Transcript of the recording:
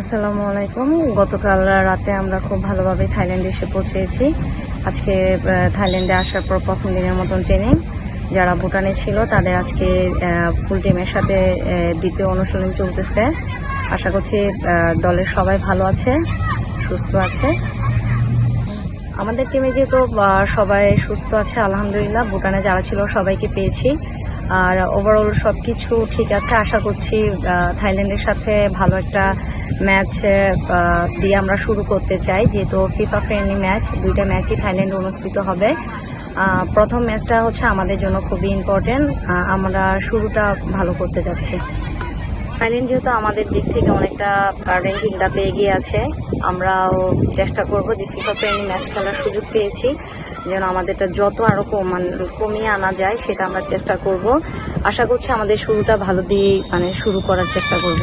আসসালামু আলাইকুম। গতকাল রাতে আমরা খুব ভালোভাবে থাইল্যান্ডে এসে পৌঁছেছি। আজকে থাইল্যান্ডে আসার পর প্রথম দিনের মতন ট্রেনিং যারা ভুটানে ছিল, তাদের আজকে ফুল টিমের সাথে দ্বিতীয় অনুশীলন চলতেছে। আশা করছি দলের সবাই ভালো আছে, সুস্থ আছে। আমাদের টিমে যেহেতু সবাই সুস্থ আছে, আলহামদুলিল্লাহ, ভুটানে যারা ছিল, সবাইকে পেয়েছি। আর ওভারঅল সব কিছু ঠিক আছে। আশা করছি থাইল্যান্ডের সাথে ভালো একটা ম্যাচ দিয়ে আমরা শুরু করতে চাই। যেহেতু ফিফা ফ্রেন্ডলি ম্যাচ দুইটা ম্যাচই থাইল্যান্ডে অনুষ্ঠিত হবে। প্রথম ম্যাচটা হচ্ছে আমাদের জন্য খুবই ইম্পর্টেন্ট আমরা শুরুটা ভালো করতে যাচ্ছি। থাইল্যান্ড যেহেতু আমাদের দিক থেকে অনেকটা র্যাঙ্কিংটাতে এগিয়ে আছে আমরাও চেষ্টা করব যে ফিফা ফ্রেন্ডলি ম্যাচ খেলার সুযোগ পেয়েছি, যেন আমাদেরটা যত আরও কমান কমিয়ে আনা যায়, সেটা আমরা চেষ্টা করব। আশা করছি আমাদের শুরুটা ভালো দিয়ে মানে শুরু করার চেষ্টা করব।